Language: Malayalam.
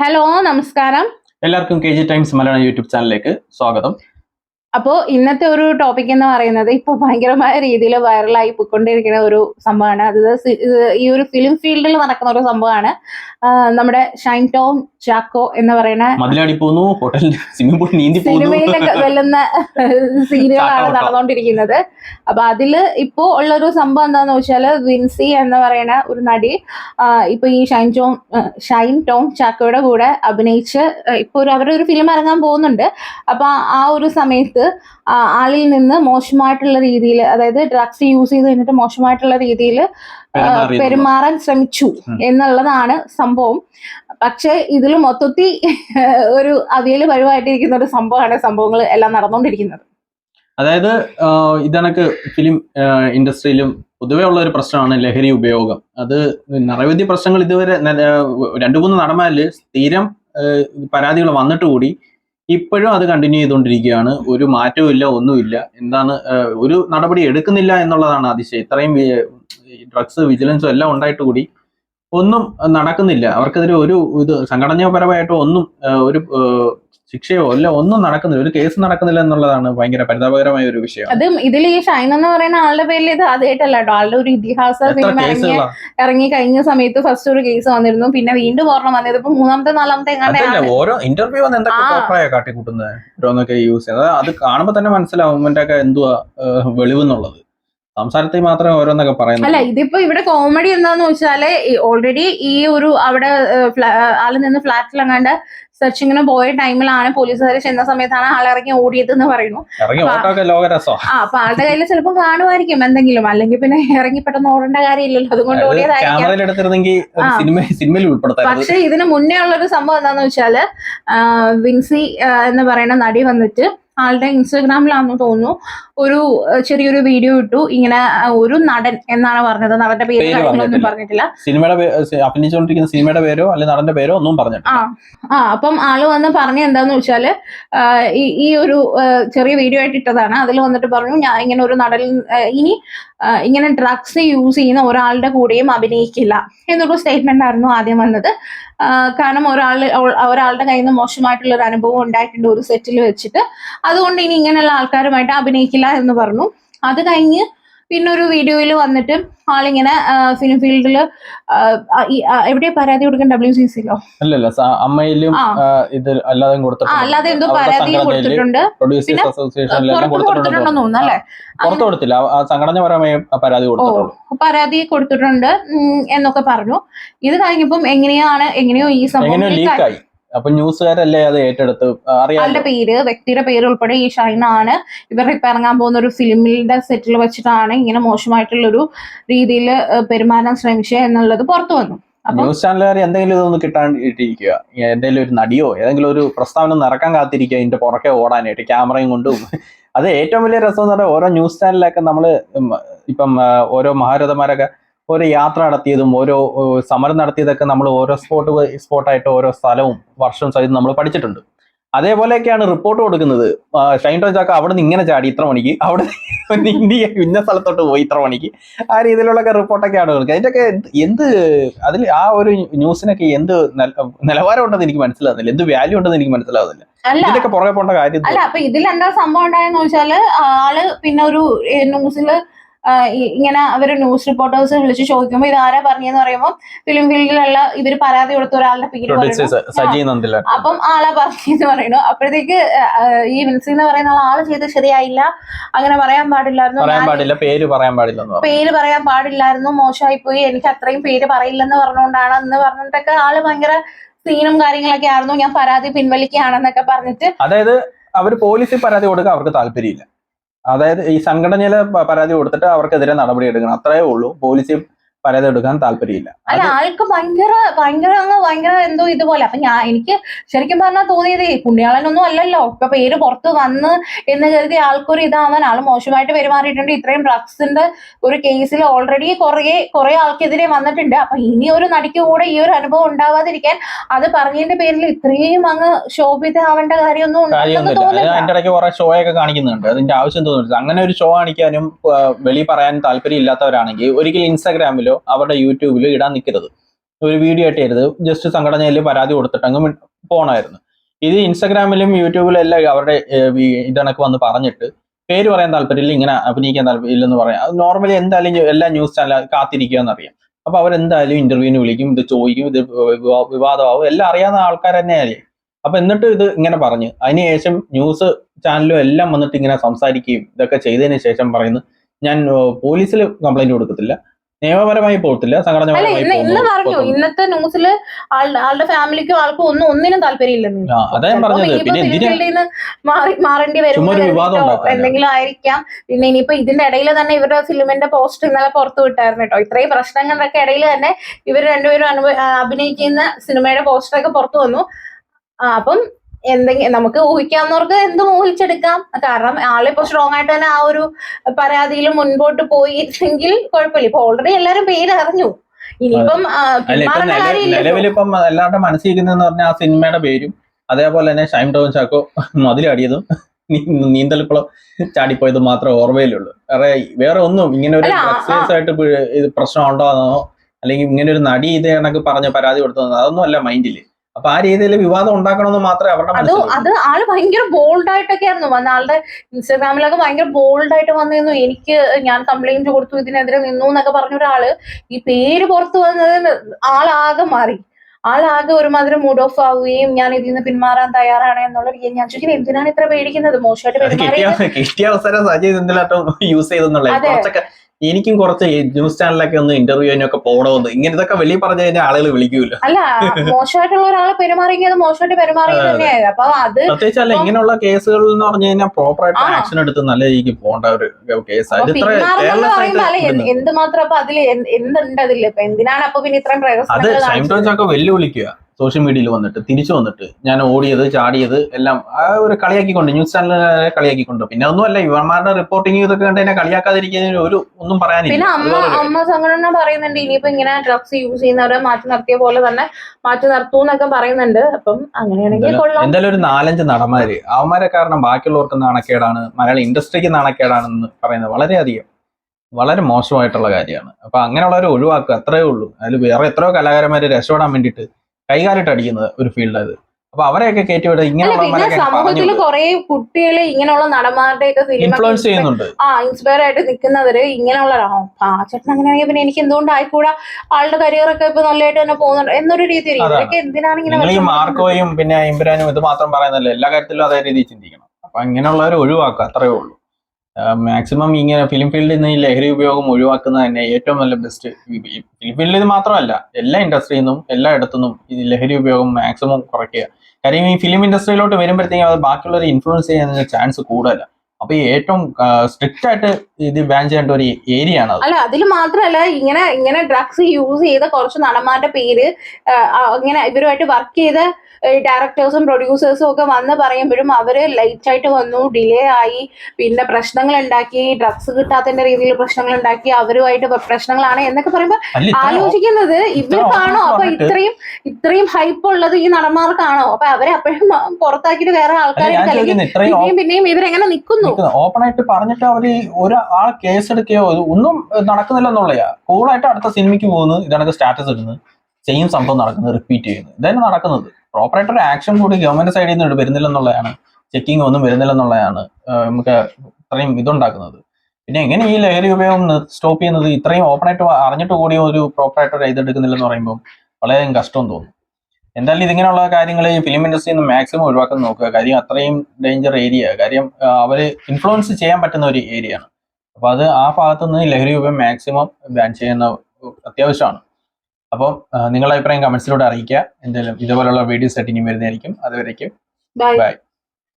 ഹലോ നമസ്കാരം. എല്ലാവർക്കും K G times Malayalam YouTube ചാനലിലേക്ക് സ്വാഗതം. അപ്പോൾ ഇന്നത്തെ ഒരു ടോപ്പിക് എന്ന് പറയുന്നത് ഇപ്പോൾ ഭയങ്കരമായ രീതിയിൽ വൈറലായി പോയിക്കൊണ്ടിരിക്കുന്ന ഒരു സംഭവമാണ്. അത് ഈ ഒരു ഫിലിം ഫീൽഡിൽ നടക്കുന്ന ഒരു സംഭവമാണ്. നമ്മുടെ ഷൈൻ ടോം ചാക്കോ എന്ന് പറയുന്ന സിനിമയിലൊക്കെ വെല്ലുന്ന സീനുകളാണ്. നടന്നുകൊണ്ടിരിക്കുന്നത്. അപ്പൊ അതിൽ ഇപ്പോ ഉള്ളൊരു സംഭവം എന്താന്ന് വെച്ചാൽ വിൻസി എന്ന് പറയുന്ന ഒരു നടി ഇപ്പൊ ഈ ഷൈൻ ടോം ഷൈൻ ടോം ചാക്കോയുടെ കൂടെ അഭിനയിച്ച് ഇപ്പൊ ഒരു അവരൊരു ഫിലിം ഇറങ്ങാൻ പോകുന്നുണ്ട്. അപ്പൊ ആ ഒരു സമയത്ത് ആളിൽ നിന്ന് മോശമായിട്ടുള്ള രീതിയിൽ അതായത് ഡ്രഗ്സ് യൂസ് ചെയ്ത് കഴിഞ്ഞിട്ട് മോശമായിട്ടുള്ള രീതിയിൽ. പെരുമാറാൻ ശ്രമിച്ചു എന്നുള്ളതാണ് സംഭവം. പക്ഷെ ഇതിൽ മൊത്തത്തിൽ ഒരു അവിയൽ പരുവായിട്ടിരിക്കുന്ന ഒരു സംഭവമാണ് സംഭവങ്ങൾ എല്ലാം നടന്നുകൊണ്ടിരിക്കുന്നത്. അതായത് ഇതണക്ക് ഫിലിം ഇൻഡസ്ട്രിയിലും പൊതുവെ ഉള്ള ഒരു പ്രശ്നമാണ് ലഹരി ഉപയോഗം. അത് നിരവധി പ്രശ്നങ്ങൾ ഇതുവരെ രണ്ടു മൂന്ന് നടന്മാരിൽ സ്ഥിരം പരാതികൾ വന്നിട്ട് കൂടി ഇപ്പോഴും അത് കണ്ടിന്യൂ ചെയ്തുകൊണ്ടിരിക്കുകയാണ്. ഒരു മാറ്റവും ഇല്ല ഒന്നുമില്ല. എന്താണ് ഒരു നടപടി എടുക്കുന്നില്ല എന്നുള്ളതാണ് അതിശയം. ഇത്രയും ഡ്രഗ്സ് വിജിലൻസും എല്ലാം ഉണ്ടായിട്ട് കൂടി ഒന്നും നടക്കുന്നില്ല. അവർക്കെതിരെ ഒരു ഇത് സംഘടനാപരമായിട്ടോ ഒന്നും ഒരു ശിക്ഷയോ അല്ല ഒന്നും നടക്കുന്നില്ല. ഒരു കേസ് നടക്കുന്നില്ല എന്നുള്ളതാണ് ഭയങ്കര പരിതാപകരമായ ഒരു വിഷയം. അതും ഇതിൽ ഈ ഷൈൻ എന്ന് പറയുന്ന ആളുടെ പേരിൽ ഇത് ആദ്യമായിട്ടല്ല കേട്ടോ. ആളുടെ ഒരു ഇതിഹാസ സിനിമ ഇറങ്ങി കഴിഞ്ഞ സമയത്ത് ഫസ്റ്റ് ഒരു കേസ് വന്നിരുന്നു. പിന്നെ വീണ്ടും ഓർമ്മ വന്നത് ഇപ്പൊ മൂന്നാമത്തെ നാലാമത്തെ അതല്ല ഓരോ ഇന്റർവ്യൂ വന്ന് എന്തൊക്കെ കാട്ടിക്കൂട്ടുന്നത്? ഓരോന്നൊക്കെ യൂസ് ചെയ്യുന്നത്. അത് കാണുമ്പോൾ തന്നെ മനസ്സിലാവും എന്തുവാ വെളിവെന്നുള്ളത് സംസാരത്തിൽ മാത്രമേ ഓരോന്നൊക്കെ പറയുന്നു അല്ല ഇതിപ്പോ ഇവിടെ കോമഡി എന്താന്ന് വെച്ചാൽ ഓൾറെഡി ഈ ഒരു അവിടെ ആളിൽ നിന്ന് ആൾ നിന്ന് ഫ്ലാറ്റിലെങ്ങാണ്ട് സെർച്ചിങ്ങിന് പോയ ടൈമിലാണ് പോലീസുകാർ ചെന്ന സമയത്താണ് ആൾ ഇറങ്ങി ഓടിയത് എന്ന് പറയുന്നു ആ. അപ്പൊ ആളുടെ കയ്യിൽ ചിലപ്പോൾ കാണുമായിരിക്കും എന്തെങ്കിലും. അല്ലെങ്കിൽ പിന്നെ ഇറങ്ങി പെട്ടെന്ന് ഓടേണ്ട കാര്യമില്ലല്ലോ. അതുകൊണ്ട് ഓടിയതായിരിക്കും. ഒരു പക്ഷെ ഇതിന് മുന്നേ ഉള്ളൊരു സംഭവം എന്താന്ന് വെച്ചാൽ വിൻസി എന്ന് പറയുന്ന നടി വന്നിട്ട് ആളുടെ ഇൻസ്റ്റഗ്രാമിലാണെന്ന് തോന്നുന്നു. ഒരു ചെറിയൊരു വീഡിയോ ഇട്ടു. ഇങ്ങനെ ഒരു നടൻ എന്നാണ് പറഞ്ഞത്. നടന്റെ പേര് ഒന്നും പറഞ്ഞിട്ടില്ല. സിനിമയുടെ അഭിനയിച്ചുകൊണ്ടിരിക്കുന്ന സിനിമയുടെ പേരോ അല്ലെങ്കിൽ നടന്റെ പേരോ ഒന്നും പറഞ്ഞു ആ ആ അപ്പം ആൾ വന്ന് പറഞ്ഞ എന്താന്ന് വെച്ചാൽ ഈ ഒരു ചെറിയ വീഡിയോ ആയിട്ട് ഇട്ടതാണ്. അതിൽ വന്നിട്ട് പറഞ്ഞു ഞാൻ ഇങ്ങനെ ഒരു നടൻ ഇനി ഇങ്ങനെ ഡ്രഗ്സ് യൂസ് ചെയ്യുന്ന ഒരാളുടെ കൂടെയും അഭിനയിക്കില്ല എന്നൊരു സ്റ്റേറ്റ്മെന്റ് ആയിരുന്നു ആദ്യം വന്നത്. കാരണം ഒരാൾ ഒരാളുടെ കയ്യിൽ നിന്ന് മോശമായിട്ടുള്ള ഒരു അനുഭവം ഉണ്ടായിട്ടുണ്ട് ഒരു സെറ്റിൽ വെച്ചിട്ട്. അതുകൊണ്ട് ഇനി ഇങ്ങനെയുള്ള ആൾക്കാരുമായിട്ട് അഭിനയിക്കില്ല എന്ന് പറഞ്ഞു. അത് കഴിഞ്ഞ് പിന്നെ ഒരു വീഡിയോയിൽ വന്നിട്ട് ആളിങ്ങനെ ഫിലിം ഫീൽഡിൽ എവിടെ പരാതി കൊടുക്കാൻ ഡബ്ല്യു സി സിയിലോ അല്ലല്ല അമ്മയിലും ഇത് അല്ലാതെ കൊടുത്തിട്ടുണ്ട്. അല്ലാതെ എന്തോ പരാതി കൊടുത്തിട്ടുണ്ട്. കൊടുത്തിട്ടുണ്ടെന്ന് തോന്നുന്നു. അല്ലേ? പുറത്തു കൊടുത്തില്ല. ആ- ആ സംഘടനാപരമായ പരാതി കൊടുത്തിട്ടുണ്ട് പരാതി കൊടുത്തിട്ടുണ്ട്. എന്നൊക്കെ പറഞ്ഞു. ഇത് കഴിഞ്ഞപ്പം എങ്ങനെയാണ് എങ്ങനെയോ ഈ സംഭവം. ലീക്കായി അപ്പൊ ന്യൂസുകാരല്ലേ അത് ഏറ്റെടുത്ത്? ആളുടെ പേര് വ്യക്തിയുടെ പേര് ഉൾപ്പെടെ ഈ ഷൈൻ ആണ്. ഇവർ ഇപ്പൊ ഇറങ്ങാൻ പോകുന്ന ഒരു ഫിലിമിന്റെ സെറ്റിൽ വെച്ചിട്ടാണ് ഇങ്ങനെ മോശമായിട്ടുള്ള ഒരു രീതിയിൽ പെരുമാറാൻ ശ്രമിച്ചത് എന്നുള്ളത് പുറത്തു വന്നു. ന്യൂസ് ചാനലുകാർ എന്തെങ്കിലും ഇതൊന്ന് കിട്ടാണ്ടിരിക്കുക എന്തെങ്കിലും ഒരു നടിയോ ഏതെങ്കിലും ഒരു പ്രസ്താവന നടക്കാൻ കാത്തിരിക്കുക ഇതിന്റെ പുറകെ ഓടാനായിട്ട് ക്യാമറയും കൊണ്ടും. അത് ഏറ്റവും വലിയ രസം എന്ന് പറഞ്ഞാൽ ഓരോ ന്യൂസ് ചാനലിലൊക്കെ നമ്മൾ ഇപ്പം ഓരോ മഹാരഥന്മാരൊക്കെ ഓരോ യാത്ര നടത്തിയതും ഓരോ സമരം നടത്തിയതൊക്കെ നമ്മൾ ഓരോ സ്പോട്ട് സ്പോട്ടായിട്ട് ഓരോ സ്ഥലവും വർഷവും സഹിതം നമ്മൾ പഠിച്ചിട്ടുണ്ട്. അതേപോലെയൊക്കെയാണ് റിപ്പോർട്ട് കൊടുക്കുന്നത്. ഷൈൻ ടോൺ ചാക്ക അവിടെ നിന്ന് ഇങ്ങനെ ചാടി ഇത്ര മണിക്ക് അവിടെ ഇന്ത്യ ഇന്ന സ്ഥലത്തോട്ട് പോയി ഇത്ര മണിക്ക്. ആ രീതിയിലുള്ളൊക്കെ റിപ്പോർട്ടൊക്കെയാണ് കൊടുക്കുക അതിന്റെയൊക്കെ എന്ത് എന്ത് അതിൽ ആ ഒരു ന്യൂസിനൊക്കെ എന്ത് നിലവാരം ഉണ്ടെന്ന് എനിക്ക് മനസ്സിലാവുന്നില്ല. എന്ത് വാല്യൂ ഉണ്ടെന്ന് എനിക്ക് മനസ്സിലാവുന്നില്ല. അല്ല. ഇതിന്റെയൊക്കെ പുറകെ പോകേണ്ട കാര്യം അല്ല അപ്പൊ ഇതിൽ എന്താ സംഭവം ഉണ്ടായെന്ന് വെച്ചാൽ ആൾ പിന്നെ ഒരു ന്യൂസിൽ ഇങ്ങനെ അവർ ന്യൂസ് റിപ്പോർട്ടേഴ്സ് വിളിച്ച് ചോദിക്കുമ്പോൾ ഇത് ആരാ പറഞ്ഞെന്ന് പറയുമ്പോൾ ഫിലിം ഫീൽഡിലുള്ള ഇവർ പരാതി കൊടുത്ത ഒരാളുടെ പേര് പറയുന്നു. അപ്പം ആളാ പറഞ്ഞെന്ന് പറയുന്നു. അപ്പോഴത്തേക്ക് ഈ വിൻസി എന്ന് പറയുന്ന ആൾ ചെയ്ത് ശരിയായില്ല. അങ്ങനെ പറയാൻ പാടില്ലായിരുന്നു. പാടില്ല. പേര് പറയാൻ പാടില്ല പേര് പറയാൻ പാടില്ലായിരുന്നു. മോശമായി പോയി എനിക്ക് അത്രയും പേര് പറയില്ലെന്ന് പറഞ്ഞുകൊണ്ടാണ് എന്ന് പറഞ്ഞിട്ടൊക്കെ ആൾ ഭയങ്കര സീനും കാര്യങ്ങളൊക്കെ ആയിരുന്നു. ഞാൻ പരാതി പിൻവലിക്കുകയാണെന്നൊക്കെ പറഞ്ഞിട്ട് അതായത് അവർ പോലീസിൽ പരാതി കൊടുക്കാൻ അവർക്ക് താല്പര്യമില്ല. അതായത് ഈ സംഘടനയിലെ പരാതി കൊടുത്തിട്ട് അവർക്കെതിരെ നടപടി എടുക്കണം. അത്രേ ഉള്ളൂ. പോലീസിൽ പരാതി എടുക്കാൻ താല്പര്യമില്ല. അല്ല ആൾക്ക് ഭയങ്കര ഭയങ്കര അങ്ങ് ഭയങ്കര എന്തോ ഇതുപോലെ. അപ്പൊ ഞാൻ എനിക്ക് ശരിക്കും പറഞ്ഞാൽ തോന്നിയത് പുണ്യാളനൊന്നും അല്ലല്ലോ. ഇപ്പൊ പേര് പുറത്ത് വന്ന് എന്ന് കരുതി ആൾക്കൊരു ഇതാവാൻ ആൾ മോശമായിട്ട് പെരുമാറിയിട്ടുണ്ട്. ഇത്രയും ഡ്രഗ്സിന്റെ ഒരു കേസിൽ ഓൾറെഡി കുറെ കുറെ ആൾക്കെതിരെ വന്നിട്ടുണ്ട്. അപ്പൊ ഇനി ഒരു നടിക്ക് കൂടെ ഈ ഒരു അനുഭവം ഉണ്ടാവാതിരിക്കാൻ അത് പറഞ്ഞതിന്റെ പേരിൽ ഇത്രയും അങ്ങ് ശോഭിതാവേണ്ട കാര്യമൊന്നും അതിന്റെ ഇടയ്ക്ക് കുറെ ഷോ ഒക്കെ കാണിക്കുന്നുണ്ട്. അതിന്റെ ആവശ്യം തോന്നുന്നില്ല. അങ്ങനെ ഒരു ഷോ കാണിക്കാനും വെളി പറയാൻ താല്പര്യം ഇല്ലാത്തവരാണെങ്കിൽ ഒരിക്കലും ഇൻസ്റ്റാഗ്രാമിലോ അവരുടെ യൂട്യൂബിലോ ഇടാൻ നിൽക്കരുത് ഒരു വീഡിയോ ചെയ്തത് ജസ്റ്റ് സംഘടനയിൽ പരാതി കൊടുത്തിട്ട് അങ്ങ് പോകണമായിരുന്നു ഇത് ഇൻസ്റ്റാഗ്രാമിലും യൂട്യൂബിലും എല്ലാം അവരുടെ ഇതണക്ക് വന്ന് പറഞ്ഞിട്ട് പേര് പറയാൻ താല്പര്യമില്ല ഇങ്ങനെ അഭിനയിക്കാൻ താല്പര്യമില്ലെന്ന് പറയാം. നോർമലി എന്തായാലും എല്ലാ ന്യൂസ് ചാനൽ കാത്തിരിക്കുക എന്നറിയാം. അപ്പൊ അവരെന്തായാലും ഇന്റർവ്യൂവിന് വിളിക്കും ഇത് ചോദിക്കും ഇത് വിവാദമാവും. എല്ലാം അറിയാവുന്ന ആൾക്കാർ തന്നെയായിരിക്കും അപ്പൊ എന്നിട്ട് ഇത് ഇങ്ങനെ പറഞ്ഞ് അതിനുശേഷം ന്യൂസ് ചാനലും എല്ലാം വന്നിട്ട് ഇങ്ങനെ സംസാരിക്കുകയും ഇതൊക്കെ ചെയ്തതിന് ശേഷം പറയുന്നു ഞാൻ പോലീസിൽ കംപ്ലൈന്റ് കൊടുക്കത്തില്ല. നിയമപരമായി പോകത്തില്ല അല്ല ഇന്ന് പറഞ്ഞു ഇന്നത്തെ ന്യൂസിൽ ആളുടെ ഫാമിലിക്കും ആൾക്കും ഒന്നും ഒന്നിനും താല്പര്യമില്ലെന്ന്. മാറേണ്ടി വരും. എന്തെങ്കിലും ആയിരിക്കാം. പിന്നെ ഇനിയിപ്പോ ഇതിന്റെ ഇടയിൽ തന്നെ ഇവരുടെ ഫിലിമിന്റെ പോസ്റ്റ് ഇന്നലെ പുറത്തു വിട്ടായിരുന്നു കേട്ടോ. ഇത്രയും പ്രശ്നങ്ങളുടെയൊക്കെ ഇടയിൽ തന്നെ ഇവർ രണ്ടുപേരും അനുഭവ അഭിനയിക്കുന്ന സിനിമയുടെ പോസ്റ്ററൊക്കെ പുറത്തു വന്നു. അപ്പം എന്തെങ്കിലും നമുക്ക് ഊഹിക്കാവുന്നവർക്ക് എന്ത് ഊഹിച്ചെടുക്കാം. കാരണം ആളിപ്പോ സ്ട്രോങ് ആയിട്ട് തന്നെ ആ ഒരു പരാതിയിൽ മുൻപോട്ട് പോയിട്ടെങ്കിൽ കുഴപ്പമില്ല. ഇപ്പൊ ഓൾറെഡി എല്ലാരും പേര് അറിഞ്ഞു ഇനിയിപ്പം നിലവിലിപ്പം എല്ലാവരുടെ മനസ്സിരിക്കുന്നതെന്ന് പറഞ്ഞാൽ ആ സിനിമയുടെ പേരും അതേപോലെ തന്നെ ഷൈം ടോൺ ചാക്കോ മതിലടിയതും നീന്തൽക്കുളം ചാടിപ്പോയതും മാത്രമേ ഓർമ്മയിലുള്ളൂ. വേറെ വേറെ ഒന്നും ഇങ്ങനെ ഒരു ആയിട്ട് ഇത് പ്രശ്നം ഉണ്ടോന്നോ അല്ലെങ്കിൽ ഇങ്ങനെ ഒരു നടി ഇത് കണക്ക് പറഞ്ഞ് പരാതി കൊടുത്തോ അതൊന്നും അല്ല മൈൻഡിൽ. അപ്പൊ ആ രീതിയിൽ വിവാദം ഉണ്ടാക്കണമെന്ന് മാത്രമേ അവരുടെ അത് അത് ആൾ ഭയങ്കര ബോൾഡ് ആയിട്ടൊക്കെ ആയിരുന്നു വന്ന ആളുടെ ഇൻസ്റ്റാഗ്രാമിലൊക്കെ ഭയങ്കര ബോൾഡ് ആയിട്ട് വന്നിരുന്നു. എനിക്ക് ഞാൻ കംപ്ലൈന്റ് കൊടുത്തു ഇതിനെതിരെ നിന്നു എന്നൊക്കെ പറഞ്ഞ ഒരാൾ ഈ പേര് പുറത്തു വന്നത് ആളാകെ മാറി. ആളാകെ ഒരുമാതിരി മൂഡ് ഓഫ് ആവുകയും ഞാൻ ഇതിൽ നിന്ന് പിന്മാറാൻ തയ്യാറാണ് എന്നുള്ള രീതി ഞാൻ ചോദിക്കുന്നത് എന്തിനാണ് ഇത്ര പേടിക്കുന്നത്? മോശമായിട്ട് യൂസ് ചെയ്തെന്നുള്ളത് എനിക്കും കുറച്ച് ന്യൂസ് ചാനലൊക്കെ ഒന്ന് ഇന്റർവ്യൂ അതിനൊക്കെ പോകണമെന്ന് ഇങ്ങനെ ഇതൊക്കെ വെളിയിൽ പറഞ്ഞു കഴിഞ്ഞാൽ ആളുകൾ വിളിക്കൂല? അല്ല മോശമായിട്ടുള്ള ഒരാളെ പെരുമാറിയത് മോശമായിട്ട് പെരുമാറിയത് അതെ. തന്നെയായത് അപ്പൊ അത് പ്രത്യേകിച്ച് അല്ല ഇങ്ങനെയുള്ള കേസുകൾ എന്ന് പറഞ്ഞു കഴിഞ്ഞാൽ പ്രോപ്പർ ആയിട്ട് ആക്ഷൻ എടുത്ത് നല്ല രീതിക്ക് പോകേണ്ട ഒരു കേസ്. എന്ത് മാത്രം അതിൽ അപ്പൊ എന്തുണ്ട് അതിൽ എന്തിനാണ് അപ്പൊ പിന്നെ ഇത്രയും അത് വെല്ലുവിളിക്കുക സോഷ്യൽ മീഡിയയിൽ വന്നിട്ട് തിരിച്ചു വന്നിട്ട് ഞാൻ ഓടിയത് ചാടിയത് എല്ലാം ആ ഒരു കളിയാക്കിക്കൊണ്ട് ന്യൂസ് ചാനലുകാരെ കളിയാക്കിക്കൊണ്ട്. പിന്നെ ഒന്നുമല്ല ഇവന്മാരുടെ റിപ്പോർട്ടിംഗ് ഇതൊക്കെ കണ്ട് എന്നെ കളിയാക്കാതിരിക്കുന്നതിന് ഒരു ഒന്നും പറയാനില്ല. അമ്മ സംഘടന പറയുന്നുണ്ട് ഇനിയിപ്പോ ഇങ്ങനെ ഡ്രഗ്സ് യൂസ് ചെയ്യുന്നവരെ മാറ്റി നിർത്തിയ പോലെ തന്നെ മാറ്റി നിർത്തൂ എന്നൊക്കെ പറയുന്നുണ്ട്. അപ്പം അങ്ങനെയാണെങ്കിൽ എന്തായാലും- ഒരു നാലഞ്ച് നടന്മാര്. അവന്മാരെ കാരണം ബാക്കിയുള്ളവർക്ക് നാണക്കേടാണ് മലയാള ഇൻഡസ്ട്രിക്ക് നാണക്കേടാണെന്ന് പറയുന്നത് വളരെയധികം വളരെ മോശമായിട്ടുള്ള കാര്യമാണ്. അപ്പൊ അങ്ങനെയുള്ളവരെ ഒഴിവാക്കുക അത്രേ ഉള്ളൂ. അതിൽ വേറെ എത്രയോ കലാകാരന്മാരെ രക്ഷപ്പെടാൻ വേണ്ടിയിട്ട് കൈകാലിട്ട് അടിക്കുന്നത് ഒരു ഫീൽഡായത് അപ്പൊ അവരെയൊക്കെ കയറ്റിവിടുക അല്ല ഇങ്ങനെയുള്ള സമൂഹത്തിൽ കുറെ കുട്ടികളെ ഇങ്ങനെയുള്ള നടന്മാരുടെയൊക്കെ ഫിലിം ഇൻഫ്ലുവൻസ് ചെയ്യുന്നുണ്ട്. ആ ഇൻസ്പയർ ആയിട്ട് നിൽക്കുന്നവര് ഇങ്ങനെയുള്ള ആ ചേട്ടൻ അങ്ങനെയാണെങ്കിൽ പിന്നെ എനിക്ക് എന്തുകൊണ്ട് ആയിക്കൂടാ? ആളുടെ കരിയർ ഒക്കെ ഇപ്പൊ നല്ലതായിട്ട് തന്നെ പോകുന്നുണ്ട്. എന്നൊരു രീതിയിൽ. ഇവരൊക്കെ എന്തിനാണ് ഇങ്ങനെ മാർക്കോയും പിന്നെ ഇമ്പ്രാനും ഇത് മാത്രം പറയുന്നല്ലേ എല്ലാ കാര്യത്തിലും അതേ രീതിയിൽ ചിന്തിക്കണം. അപ്പൊ ഇങ്ങനെയുള്ളവരെ ഒഴിവാക്കുക അത്രേ ഉള്ളൂ. മാക്സിമം ഇങ്ങനെ ഫിലിം ഫീൽഡിൽ നിന്ന് ഈ ലഹരി ഉപയോഗം ഒഴിവാക്കുന്നത് തന്നെ ഏറ്റവും നല്ല ബെസ്റ്റ് ഫിലിം ഫീൽഡിൽ മാത്രമല്ല എല്ലാ ഇൻഡസ്ട്രിയിൽ നിന്നും എല്ലാ ഇടത്തുനിന്നും ഈ ലഹരി ഉപയോഗം മാക്സിമം കുറയ്ക്കുക. കാര്യം ഈ ഫിലിം ഇൻഡസ്ട്രിയിലോട്ട് വരുമ്പോഴത്തേക്കും അത് ബാക്കിയുള്ളവരെ ഇൻഫ്ലുവൻസ് ചെയ്യാൻ ചാൻസ് കൂടുതലാണ് അപ്പൊ ഈ ഏറ്റവും സ്ട്രിക്റ്റ് ആയിട്ട് ഇത് ബാൻ ചെയ്യേണ്ട ഒരു ഏരിയ ആണ് അല്ല അതിൽ മാത്രമല്ല ഇങ്ങനെ ഇങ്ങനെ ഡ്രഗ്സ് യൂസ് ചെയ്ത കുറച്ച് നടന്മാരുടെ പേര് ഇങ്ങനെ ഇവരുമായിട്ട് വർക്ക് ചെയ്ത ഡയറക്ടേഴ്സും പ്രൊഡ്യൂസേഴ്സും ഒക്കെ വന്ന് പറയുമ്പോഴും അവർ ലൈറ്റ് ആയിട്ട് വന്നു ഡിലേ ആയി പിന്നെ പ്രശ്നങ്ങൾ ഉണ്ടാക്കി ഡ്രഗ്സ് കിട്ടാത്തതിന്റെ രീതിയിൽ പ്രശ്നങ്ങൾ ഉണ്ടാക്കി അവരുമായിട്ട് പ്രശ്നങ്ങളാണ് എന്നൊക്കെ പറയുമ്പോൾ ആലോചിക്കുന്നത് ഇവർക്കാണോ അപ്പൊ ഇത്രയും ഇത്രയും ഹൈപ്പ് ഉള്ളത് ഈ നടന്മാർക്കാണോ? അപ്പൊ അവരെ അപ്പോഴും പുറത്താക്കിയിട്ട് വേറെ ആൾക്കാരെ പിന്നെയും പിന്നെയും ഇവരെങ്ങനെ നിൽക്കുന്നു ഓപ്പൺ ആയിട്ട് പറഞ്ഞിട്ട് അവർ ഒരാൾ കേസ് എടുക്കുകയോ ഒന്നും നടക്കുന്നില്ല എന്നുള്ളയാ. കൂളായിട്ട് അടുത്ത സിനിമയ്ക്ക് പോകുന്നു ഇതാണ് സ്റ്റാറ്റസ് ഇടുന്നത്. സെയിം സംഭവം നടക്കുന്നത് റിപ്പീറ്റ് ചെയ്യുന്നത്. ഇതന്നെ നടക്കുന്നത്. പ്രോപ്പറായിട്ട് ഒരു ആക്ഷൻ കൂടി ഗവൺമെന്റ് സൈഡിൽ നിന്ന് വരുന്നില്ല എന്നുള്ളതാണ്. ചെക്കിംഗ് ഒന്നും വരുന്നില്ല എന്നുള്ളതാണ്. നമുക്ക് ഇത്രയും ഇതുണ്ടാക്കുന്നത്. പിന്നെ എങ്ങനെ ഈ ലഹരി ഉപയോഗം സ്റ്റോപ്പ് ചെയ്യുന്നത്? ഇത്രയും ഓപ്പൺ ആയിട്ട് അറിഞ്ഞിട്ട് കൂടി ഒരു പ്രോപ്പറായിട്ട് ഒരു ഇതെടുക്കുന്നില്ലെന്ന് പറയുമ്പോൾ വളരെയധികം കഷ്ടം തോന്നും. എന്തായാലും ഇതിങ്ങനെയുള്ള കാര്യങ്ങൾ ഈ ഫിലിം ഇൻഡസ്ട്രിയിൽ നിന്ന് മാക്സിമം ഒഴിവാക്കാൻ നോക്കുക. കാര്യം അത്രയും ഡേഞ്ചർ ഏരിയ കാര്യം അവർ ഇൻഫ്ലുവൻസ് ചെയ്യാൻ പറ്റുന്ന ഒരു ഏരിയ ആണ്. അപ്പോൾ അത് ആ ഭാഗത്തു നിന്ന് ലഹരി ഉപയോഗം മാക്സിമം ബാൻ ചെയ്യുന്ന അത്യാവശ്യമാണ്. അപ്പം നിങ്ങളുടെ അഭിപ്രായം കമന്റ്സിലൂടെ അറിയിക്കുക. എന്തായാലും ഇതുപോലുള്ള വീഡിയോസ് ആയിട്ട് ഇനി വരുന്നതായിരിക്കും. അതുവരേക്കും. ബൈ